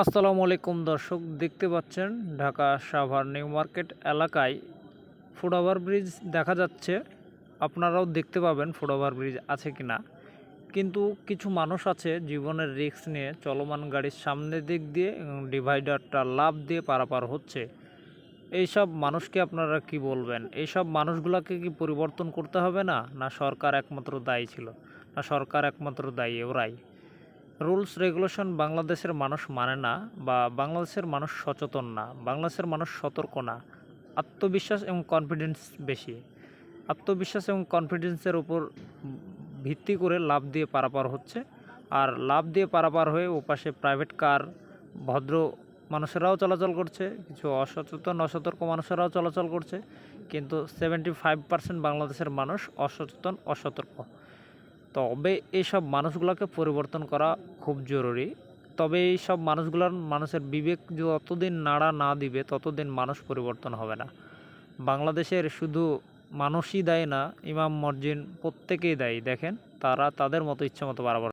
আসসালামু আলাইকুম দর্শক, দেখতে পাচ্ছেন ঢাকা সাভার নিউ মার্কেট এলাকায় ফুটওভার ব্রিজ দেখা যাচ্ছে। আপনারাও দেখতে পাবেন ফুটওভার ব্রিজ আছে কি না। কিন্তু কিছু মানুষ আছে জীবনের রিস্ক নিয়ে চলমান গাড়ির সামনের দিক দিয়ে ডিভাইডারটা লাভ দিয়ে পারাপার হচ্ছে। এইসব মানুষকে আপনারা কি বলবেন? এইসব মানুষগুলোকে কি পরিবর্তন করতে হবে না? না সরকার একমাত্র দায়ী ছিল? না সরকার একমাত্র দায়ী ওরাই? রুলস রেগুলেশন বাংলাদেশের মানুষ মানে না বা বাংলাদেশের মানুষ সচেতন না, বাংলাদেশের মানুষ সতর্ক না, আত্মবিশ্বাস এবং কনফিডেন্স বেশি। আত্মবিশ্বাস এবং কনফিডেন্সের উপর ভিত্তি করে লাভ দিয়ে পারাপার হচ্ছে। আর লাভ দিয়ে পারাপার হয়ে ওপাশে প্রাইভেট কার ভদ্র মানুষেরাও চলাচল করছে, কিছু অসচেতন, অসতর্ক মানুষেরাও চলাচল করছে। কিন্তু সেভেন্টি ফাইভ পার্সেন্ট বাংলাদেশের মানুষ অসচেতন, অসতর্ক। তবে এইসব মানুষগুলোকে পরিবর্তন করা খুব জরুরি। তবে এই সব মানুষগুলোর মানুষের বিবেক যতদিন নাড়া না দিবে, ততদিন মানুষ পরিবর্তন হবে না। বাংলাদেশের শুধু মানুষই দায়ী না, ইমাম মর্জিন প্রত্যেকেই দায়ী। দেখেন, তারা তাদের মতো ইচ্ছে মতো বাড়াবার